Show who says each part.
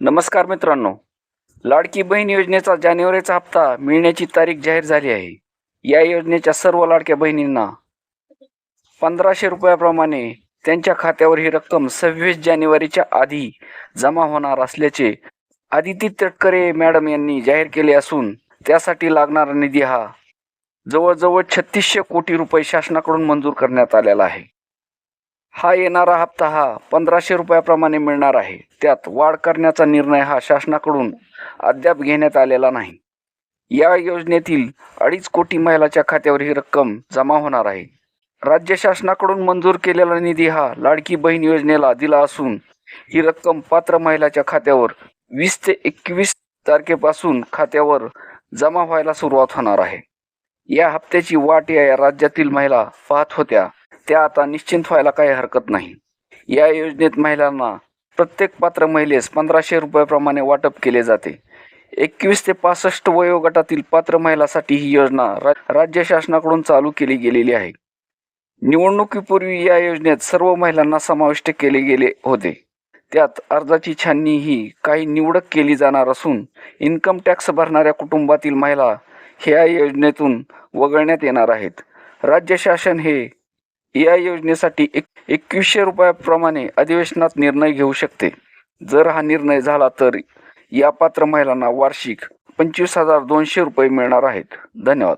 Speaker 1: नमस्कार मित्रांनो. लाडकी बहीण योजनेचा जानेवारीचा हप्ता मिळण्याची तारीख जाहीर झाली आहे. या योजनेच्या सर्व लाडक्या बहिणींना पंधराशे रुपयाप्रमाणे त्यांच्या खात्यावर ही रक्कम सव्वीस जानेवारीच्या आधी जमा होणार असल्याचे आदिती तटकरे मॅडम यांनी जाहीर केले असून त्यासाठी लागणारा निधी हा जवळजवळ छत्तीसशे कोटी रुपये शासनाकडून मंजूर करण्यात आलेला आहे. हा येणारा हप्ता हा पंधराशे रुपयाप्रमाणे मिळणार आहे. त्यात वाढ करण्याचा निर्णय हा शासनाकडून अद्याप घेण्यात आलेला नाही. या योजनेतील अडीच कोटी महिलाच्या खात्यावर ही रक्कम जमा होणार आहे. राज्य शासनाकडून मंजूर केलेला निधी हा लाडकी बहीण योजनेला दिला असून ही रक्कम पात्र महिलाच्या खात्यावर वीस ते एकवीस तारखेपासून खात्यावर जमा व्हायला सुरुवात होणार आहे. या हप्त्याची वाट या राज्यातील महिला पाहत होत्या. त्या आता निश्चिंत व्हायला काही हरकत नाही. या योजनेत महिलांना प्रत्येक पात्र महिलेस पंधराशे रुपयाप्रमाणे वाटप केले जाते. एकवीस ते पासष्ट वयोगटातील पात्र महिलासाठी ही योजना रा राज्य शासनाकडून चालू केली गेलेली आहे. निवडणुकीपूर्वी या योजनेत सर्व महिलांना समाविष्ट केले गेले होते. त्यात अर्जाची छाननी ही काही निवडक केली जाणार असून इन्कम टॅक्स भरणाऱ्या कुटुंबातील महिला ह्या योजनेतून वगळण्यात येणार आहेत. राज्य शासन हे या योजनेसाठी एक एकवीसशे रुपयाप्रमाणे अधिवेशनात निर्णय घेऊ शकते. जर हा निर्णय झाला तर या पात्र महिलांना वार्षिक पंचवीस हजार दोनशे रुपये मिळणार आहेत. धन्यवाद.